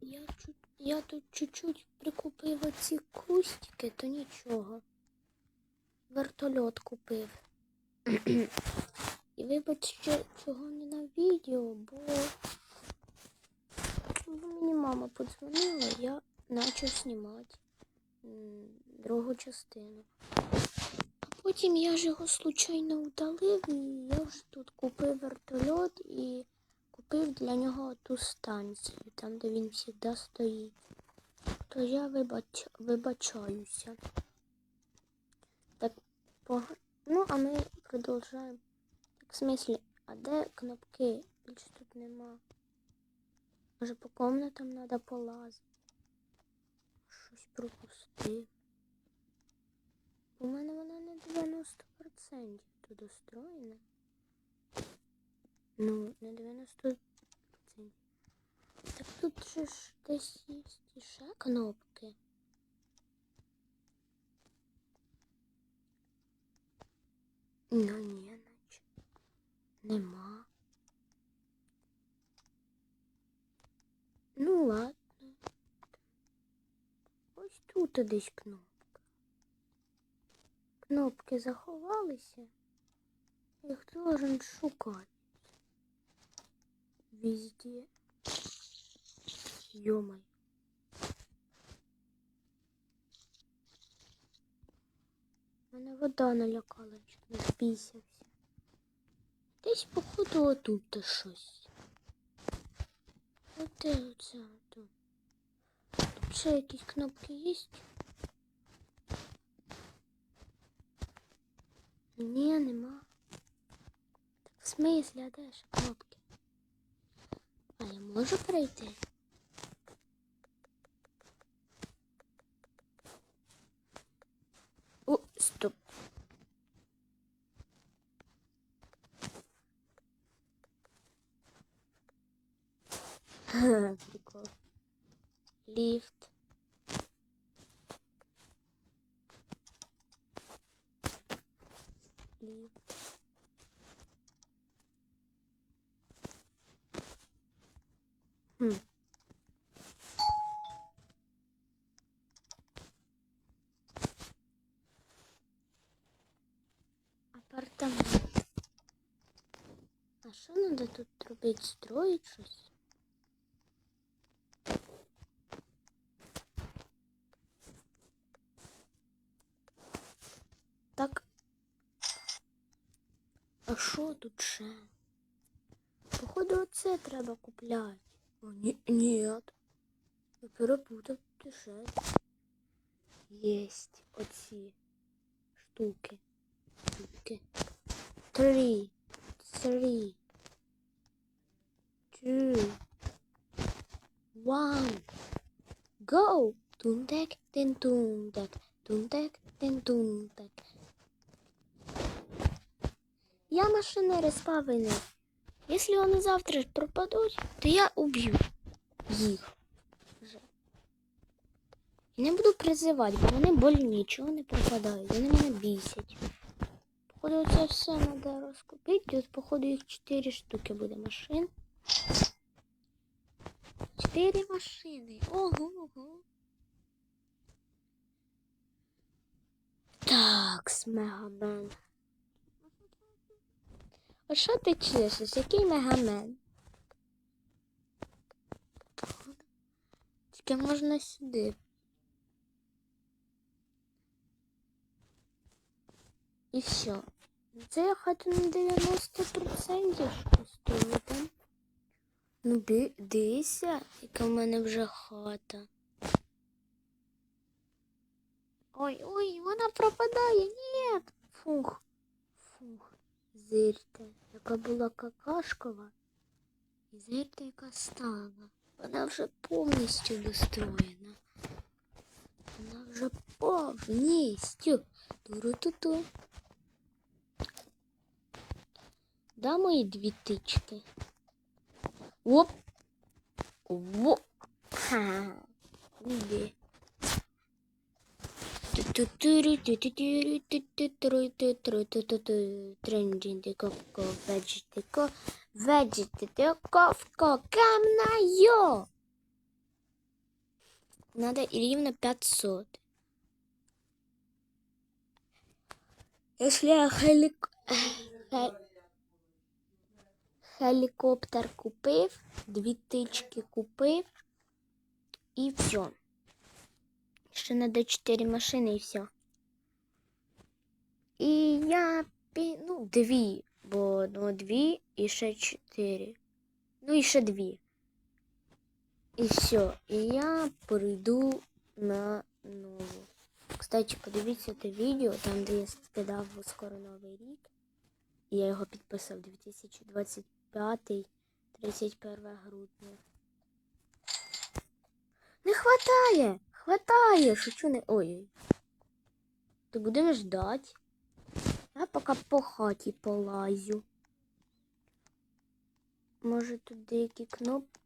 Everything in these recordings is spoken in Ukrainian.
Я, я тут чуть-чуть прикупив оці кустики, то нічого. Вертольот купив. І вибач, що цього не на відео, бо бо мені мама подзвонила, я почав знімати другу частину. А потім я ж його случайно удалив, і я вже тут купив вертольот і купив для нього ту станцію, там, де він завжди стоїть. То я вибач... вибачаюся. Так, пог... ну, а ми продовжуємо. Так, в смислі, а де кнопки? Більше тут нема. Може по комнатам треба полазити. Щось пропустив. У мене вона не 90% тут устроєна. Ну, не 90%. Так тут же ж десь є ще кнопки. Ну ні, наче. Нема. Ну ладно. Ось тут десь кнопка. Кнопки заховалися. Їх должен шукати. Везде. Йомай. Мене вода налякала, чуть не впісявся. Десь, походу, отут щось. Оте оце тут. Тут ще якісь кнопки є? Ні, нема. Так в смислі, а де ж кнопки? А я можу пройти? О, стоп. Ха, Прикол. Апартамент. А що надо тут робити? Строїть щось? Так. А що тут ще? Походу, оце треба купляти. О, ні, ні. Я перепутав ще. Єсть оці штуки. Штуки. Три. Three. Two. One. Go! Тунтек, тин тунтек, тунтек, тин тунтек. Я машинери спавини. Если вони завтра пропадуть, то я їх. Вже. І не буду призивати, бо вони болі нічого не пропадають. Вони мене бісять. Походу, це все треба розкупити. Тут, походу, їх 4 штуки буде машин. 4 машини. Ого, ого. Так, Мегамен. А що ти чешеш? Який мегамен? Тільки можна сюди. І все. Це я хату на 90% щось стоїть, там. Ну, дивися, яка в мене вже хата. Ой, ой, вона пропадає. Ні. Фух. Зирте, яка була какашкова. І зирте, яка стала. Вона вже повністю достроєна. Вона вже повністю. Туру-ту-ту. Да, мої дві тички. Оп. Оп. Ха. Іди. Трендинг ко веджитико веджитико в. Надо ровно 500. Если я хелик... Хелікоптер купив, дві тички купив і все. Ще надо 4 машини і все. І я ну, дві, бо ну, дві і ще чотири. Ну і ще дві. І все. І я перейду на нову. Кстати, подивіться те відео, там, де я скидав скоро новий рік. І я його підписав 2025 31 грудня. Не хватає! Хватає! Шучу не. Ой. То будемо ждать. Я поки по хаті полазю. Може тут деякі кнопки.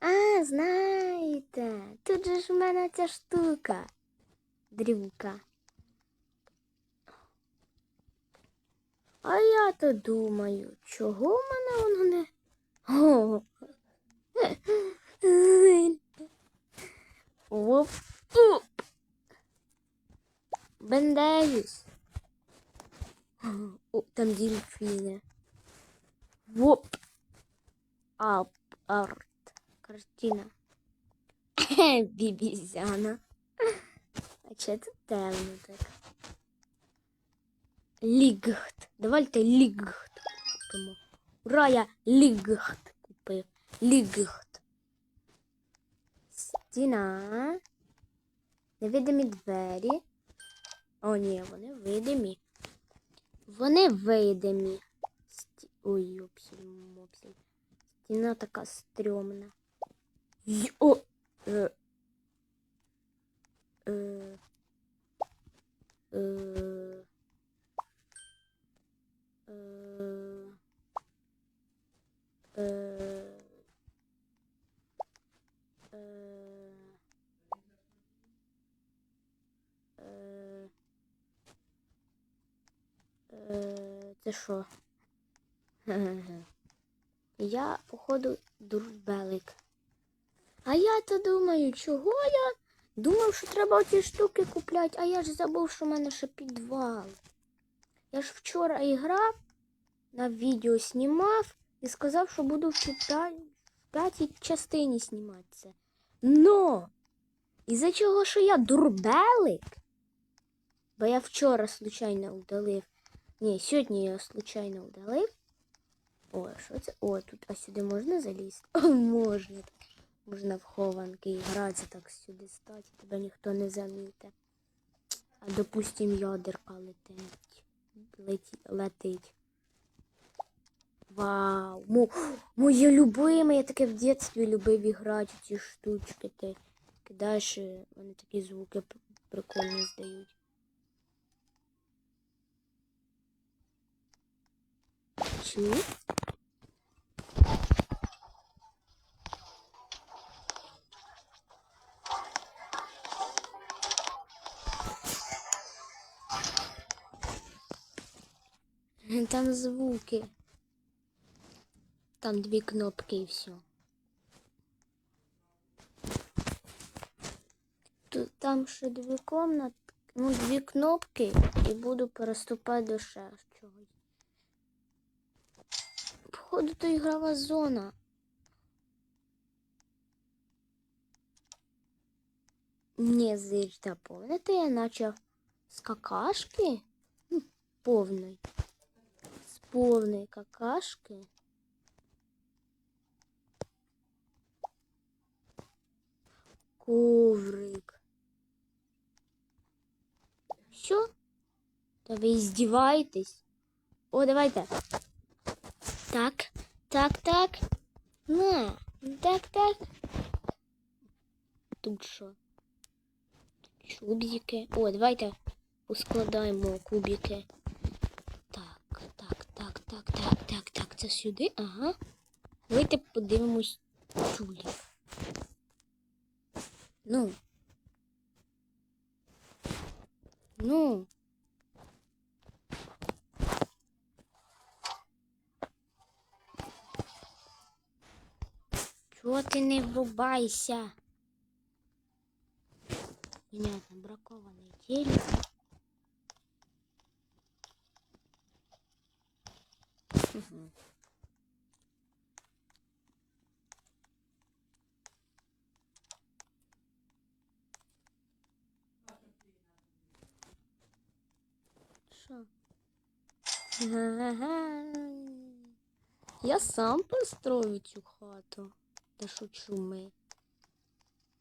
А, знаєте, тут же ж в мене ця штука. Дрівка. А я то думаю, чого в мене воно не. О. Оп. Оп. Бендежусь. О, там дельфіни. Воп. Ап. Арт. Картина. Бібізяна. А че тут темно так? Лігхт. Давайте лігхт купимо. Ура, я лігхт купив. Лігхт. Стіна. Невидимі двері. О, ні, вони видимі. Вони видимі. Сті... Ой, мопсіль. Стіна така стрьомна. Йо! Е. Е. Е. Е. Е. Е. Це що? Я, походу, дурбелик. А я то думаю, чого я думав, що треба оці штуки купляти, а я ж забув, що в мене ще підвал. Я ж вчора і грав, на відео знімав і сказав, що буду в п'ятій частині знімати це. Но! Із-за чого, що я дурбелик? Бо я вчора случайно удалив. Ні, сьогодні я случайно удалив. О, що це? О, тут, а сюди можна залізти? О, можна. Можна в хованки гратися так сюди стати, тебе ніхто не заміте. А допустим, ядерка летить. Леті, летить. Вау! Мо, моє любиме, я таке в дитинстві любив іграти ці штучки. Ти кидаєш, вони такі звуки прикольні здають. Чи? Там звуки. Там дві кнопки і все. Тут там ще дві комнатки, ну дві кнопки і буду переступати до ще Походу, то ігрова зона. Не зижда помните, я начав з какашки? Ну, Повної. З повної какашки. Коврик. Що? Та ви издеваетесь? О, давайте. Так, так, так. На, так, так. Тут що? Чубики. О, давайте поскладаємо кубики. Так, так, так, так, так, так, так. Це сюди. Ага. Давайте подивимось чулі. Ну. Ну. Чого ти не врубайся? Понятно, бракований телек. Що? Я сам построю цю хату. Та шучу ми.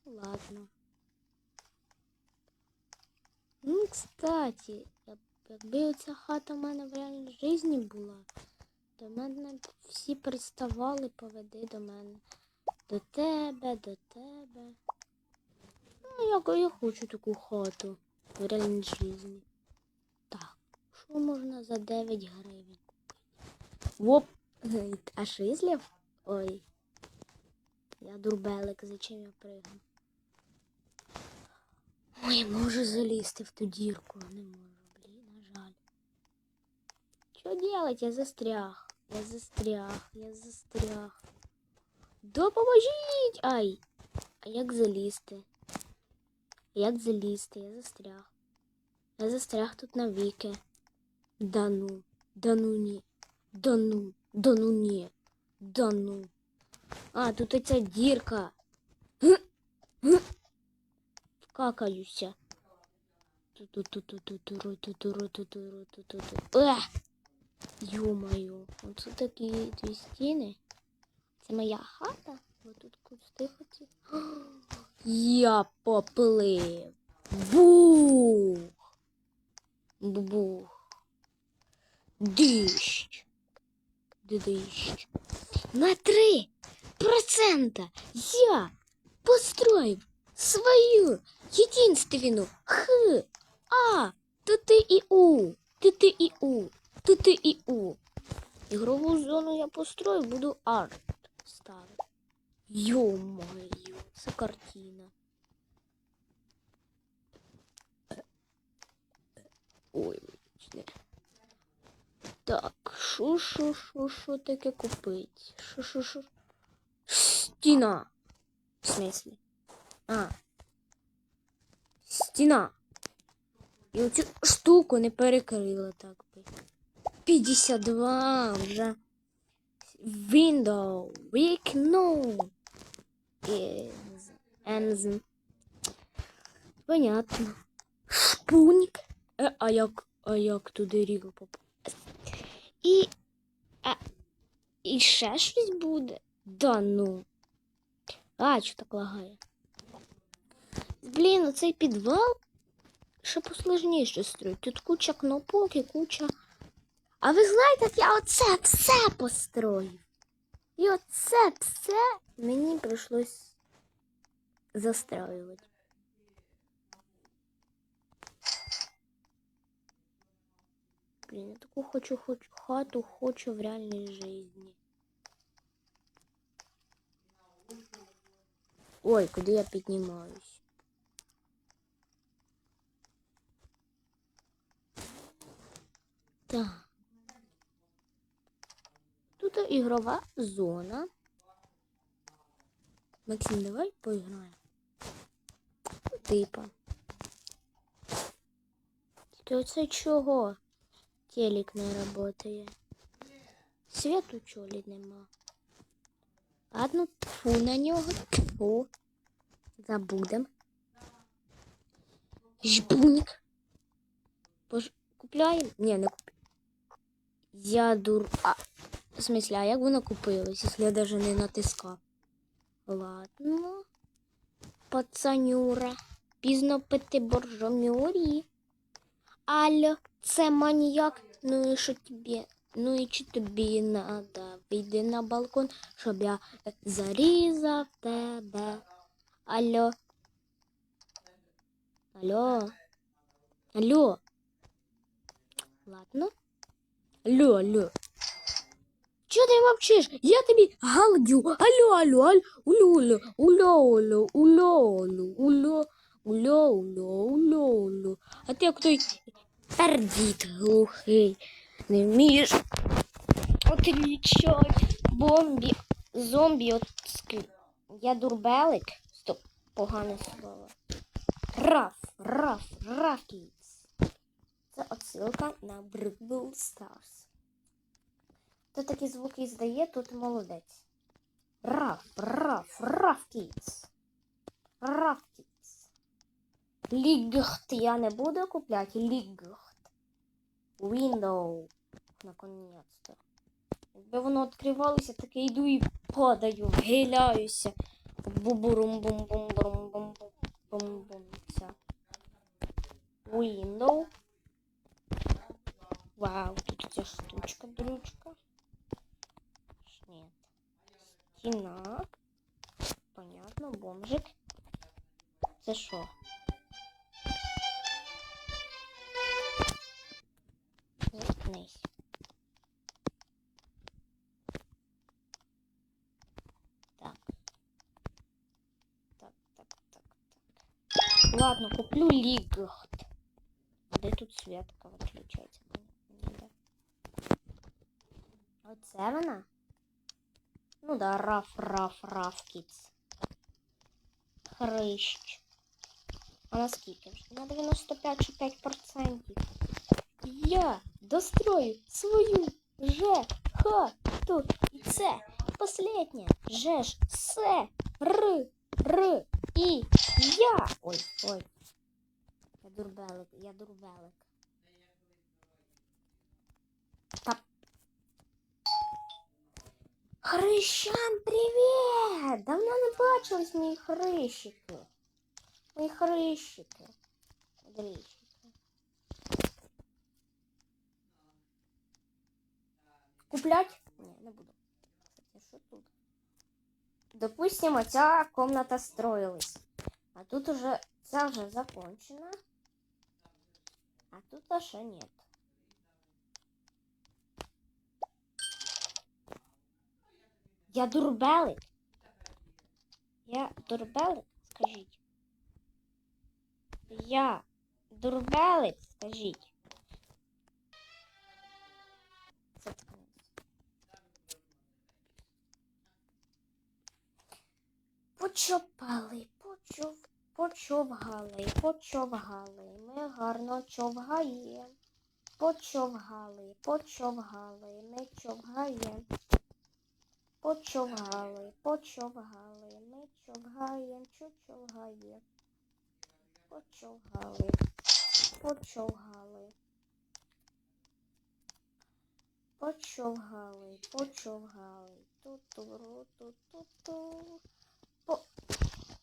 Ладно. Ну, кстати, якби оця хата в мене в реальній житті була, то мене всі приставали, поведи до мене. До тебе, до тебе. Ну, як я хочу таку хату в реальній житті. Так, що можна за 9 гривень? Воп, а шизлів? Ой. Я дурбелик, зачем я пригну? Ой, можу залізти в ту дірку. Не можу, блін, на жаль. Що делать? Я застряг. Я застряг, я застряг. Допоможіть! Ай! А як залізти? Як залізти? Я застряг. Я застряг тут навіки. Да ну, да ну ні. Да ну, да ну ні. Да ну. А, тут оця дірка. Е! Ё-моё, оце такі дві стіни. Це моя хата? Ви тут кусти хоті. Я поплив. Бух. Бух. Дищ. Дищ. На три процента я построив свою единственную Х, А, ТТ и У, ТТ и У, ТТ и У. Ігрову зону я построю, буду арт ставити. Йо-моє, це картина. Ой. Так, що, що, що, що таке купить? Що, що, що? Стіна. В смислі? А. Стіна. І оцю штуку не перекрила так би. 52 вже. Window. Вікно. Із. Понятно. Шпуньк. Е, а як, а як туди ріга попасти? І. А, і ще щось буде? Да ну. А, що так лагає? Блін, оцей підвал ще посложніше строїть. Тут куча кнопок і куча. А ви знаєте, як я оце все построїв? І оце все мені прийшлось застроювати. Блін, я таку хочу, хочу хату хочу в реальній житті. Ой, куди я піднімаюсь? Так. Тут ігрова зона. Максим, давай поіграємо. Типа. Тільки оце чого? Телек не працює. Світу чолі нема. Ладно, тфу на нього. Тфу. Забудем. Жбуньк. Пож... Купляємо? Ні, не купляємо. Я дур... А, в смысле, а як воно купилось, якщо я даже не натискав? Ладно. Пацанюра. Пізно пити боржомюрі. Алло, це маніяк. Ну і що тобі? Ну і чи тобі надо? Вийди на балкон, щоб я зарізав тебе. Алло. Алло. Алло. Ладно. Алло, алло. Чого ти мовчиш? Я тобі галдю. Алло, алло, алло, уло, уло, уло, уло, уло, уло, уло, уло, уло, уло. А ти як той пердіт глухий. Не вмієш отлічати бомбі, зомбі от. Я дурбелик. Стоп, погане слово. Раф, раф, рафкіц. Це отсилка на Brawl Stars. Хто такі звуки здає, тут молодець. Раф, раф, рафкіц. Рафкіц. Лігхт я не буду купляти. Лігхт. Window. Наконец-то. Якби воно відкривалося, так я йду і падаю, гиляюся. бубурум бум бум бум бум бум бум Ця. Window. Вау, тут ця штучка, дрючка. Нет. Стіна. Понятно, бомжик. Це що? Заткнись. Так. Так, так, так, так. Ладно, куплю лигхт. Де тут светка виключається? Ніде. Оце вона? Ну да, раф, раф, раф, кіц. Хрищ. А на скільки ж? На 95 чи 5%. Я дострою свою же хату. І це последнє. Же ж се р р і я. Ой, ой. Я дурбелик, я дурбелик. Та... Хрещан, привіт! Давно не бачились мої хрещики. Мої хрещики. Дрищики. Куплять? Ні, не буду. Кстати, що тут? Допустимо, ця комната строилась. А тут уже ця вже закончена. А тут ще нет. Я дурбелик. Я дурбелик, скажіть. Я дурбелик, скажіть. Почовгали, почовгали. Ми гарно човгаємо. Почовгали, почовгали, ми човгаємо. Почовгали, почовгали, ми човгаємо, чучовгаємо. Почовгали, почовгали. Почовгали, почовгали. Ту-ту-ру, ту-ту-ту. По-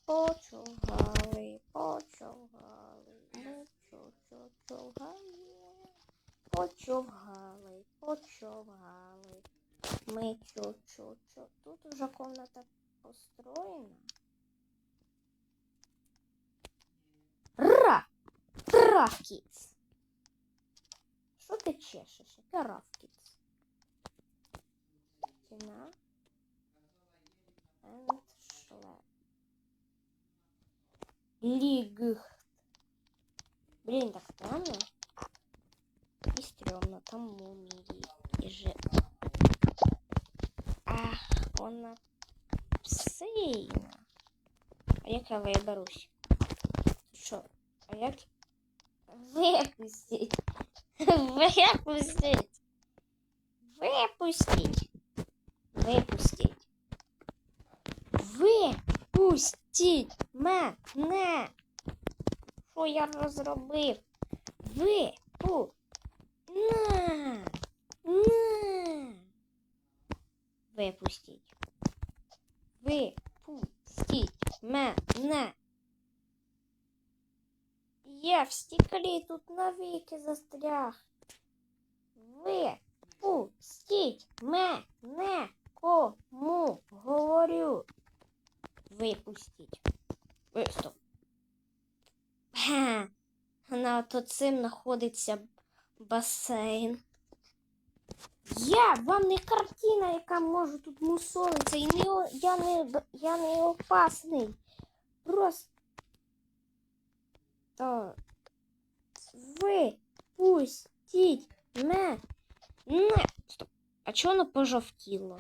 Почовгали, почовгали. Ми чо-чо-човгаємо. Почовгали, почовгали. Мы чё-чё-чё. Тут уже комната построена. Ра! Рафкіц! Що ти чешеш? Яке рафкіц? Стіна. Лігхт. Блін, так странно. І стрёмно, там мумії. І же... Ах, вона псина. А як я виберусь? Що? А як? Випустіть. Випустіть. Випустіть. Випустіть. Випустіть Мене. Що я розробив? Випу. На. На. Випустіть. Випустіть мене. Я в стеклі тут навіки застряг. Випустіть мене. Кому говорю. Випустіть. Е, Стоп. Ге. Над оцим знаходиться басейн. Я вам не картина, яка може тут мусолитися. І не, я, не, я не опасний. Просто ви пустіть мене. Стоп. А чого воно пожовтіло?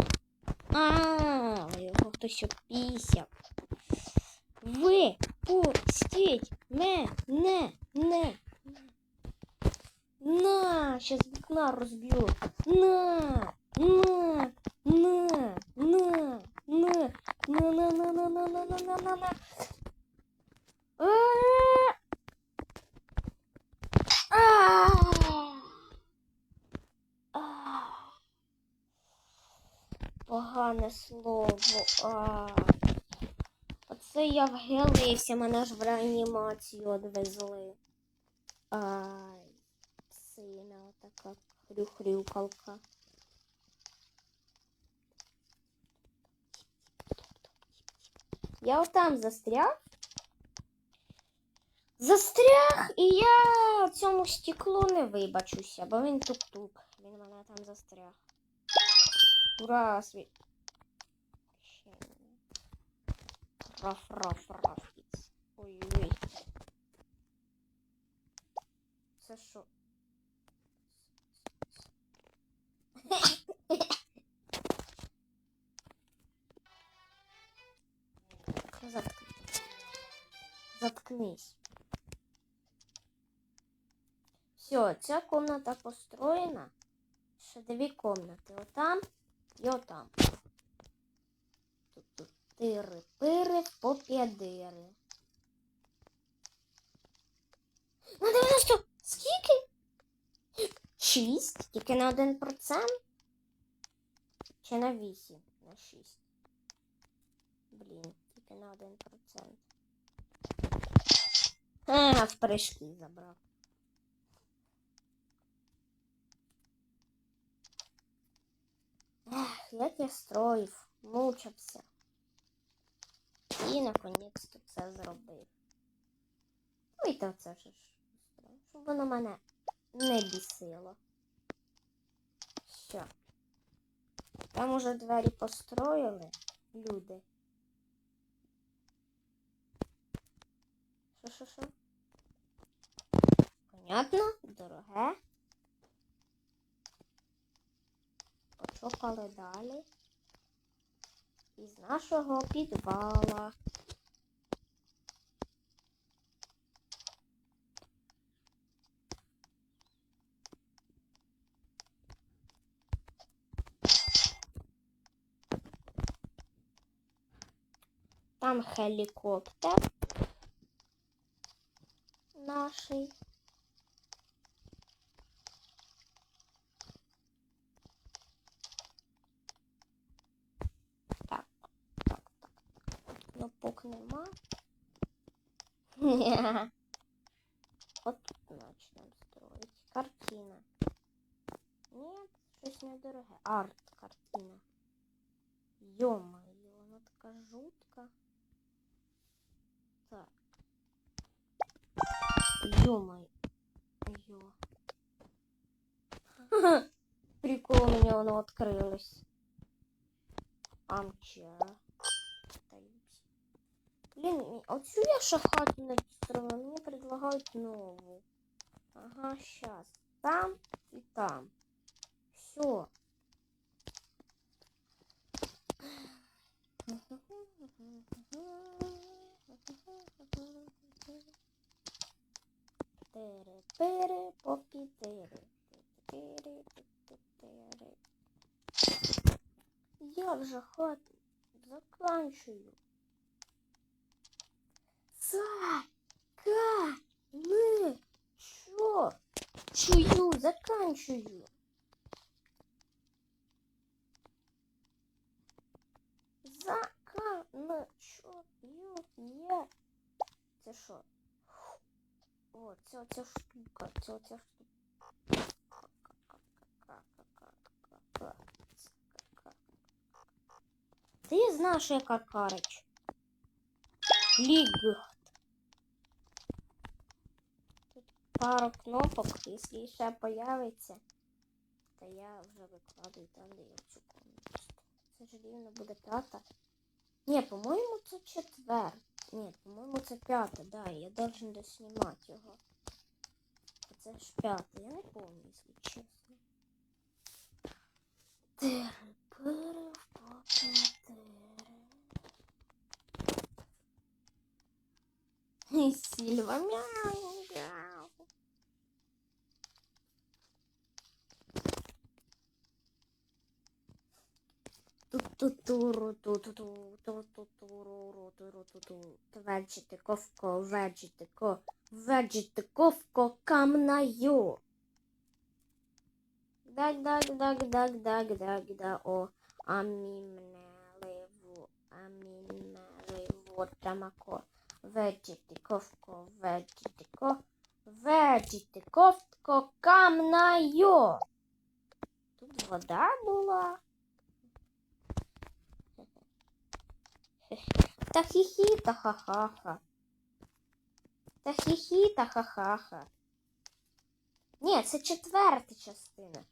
А, його хтось опісяв. Ви пустіть мене, не. На, щас вікна розб'ю. На, на, на, на, на, на, на, на, на, на, на, на, на, на, на. Погане слово. А. Оце я вгилився, мене ж в реанімацію одвезли. Ай, сина, така хрюхрюкалка. Я отам застряг. Застряг, і я цьому стеклу не вибачуся, бо він тук-тук. Він мене там застряг. Ура, світ. Ще ні. Раф, раф, раф. іц. Ой-ой. Це що? Заткнись. Заткнись. Все, ця комната построєна. Ще дві комнати. Отам і отам. Тут тири пири поп'ядири. На 90. Скільки? Шість? Тільки на один процент? Чи на вісім? На шість. Блін, тільки на один процент. А, в прыжки забрав. Ех, як я строїв, мучився. І наконець-то це зробив. Ну і то це вже ж щоб воно мене не бісило. Що? Там уже двері построїли люди. Що, що, що? Понятно? Дороге. Почокали далі. Із нашого підвала. Там хелікоптер наший. Ні. От тут начнем строить. Картина. Нет, щось недороге. Арт картина. Ё-моё, вона така жутка. Так. Ё-моё. Прикол, у меня оно открылось. Амча. Блин, отсюда я хату надстроила, мне предлагают новую. Ага, сейчас. Там и там. Все. Тири, тири, попі, тири, тири, тири. Я в хату заканчую. Заканы. Чё? Чую, заканчиваю. Заканчую. Я. Це шо? О, це оця штука, це оця штука. Ти знаєш, яка карич? Ліг. пару кнопок, если еще появится, то я уже выкладываю там, де я цю комнату. Це ж рівно п'ята. Ні, по-моему, это четвер. Ні, по-моему, це п'ята, да, я должен доснимать його. А це ж пятый, я не помню, если честно. Тири-пири в папа-тири. Сільва мяу-мяу. Ко, веджити ковко камнаю. Даг, даг, даг, даг, даг, даг, да, о, амімне ливу, амімне ливу, тамако. Веджити ковко, веджити ко, веджити ковко камнаю. Тут вода була. Та хі-хі, та ха-ха-ха. Та хі-хі, та ха-ха-ха. Ні, це четверта частина.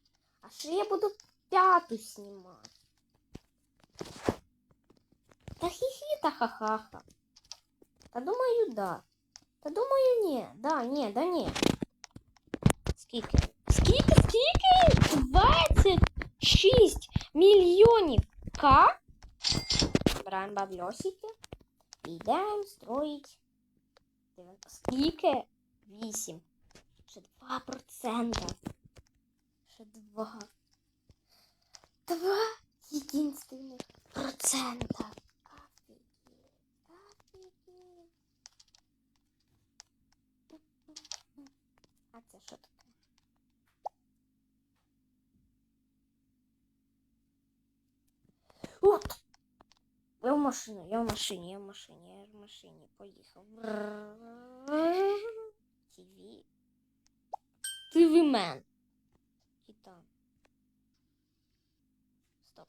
А що я буду п'яту знімати? Та хі-хі, та ха-ха-ха. Та думаю, да. Та думаю, ні. Да, ні, да ні. Скільки? Скільки, скільки? 26 мільйонів К? Збираємо бабльосики. І идем строить Скільки? 8. Ще 2 процента. Ще 2. 2 единственных процента. машину, я в машині, я в машині, я в машині. Поїхав. ТВ. ТВ мен. Титан. Стоп.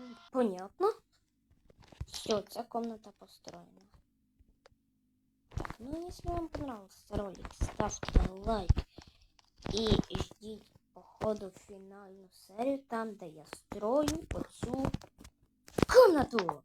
М, Понятно. Все, ця комната построена. Так, ну если вам понравился ролик, ставьте лайк И ждіть походу фінальну серію, там, де я строю оцю комнату.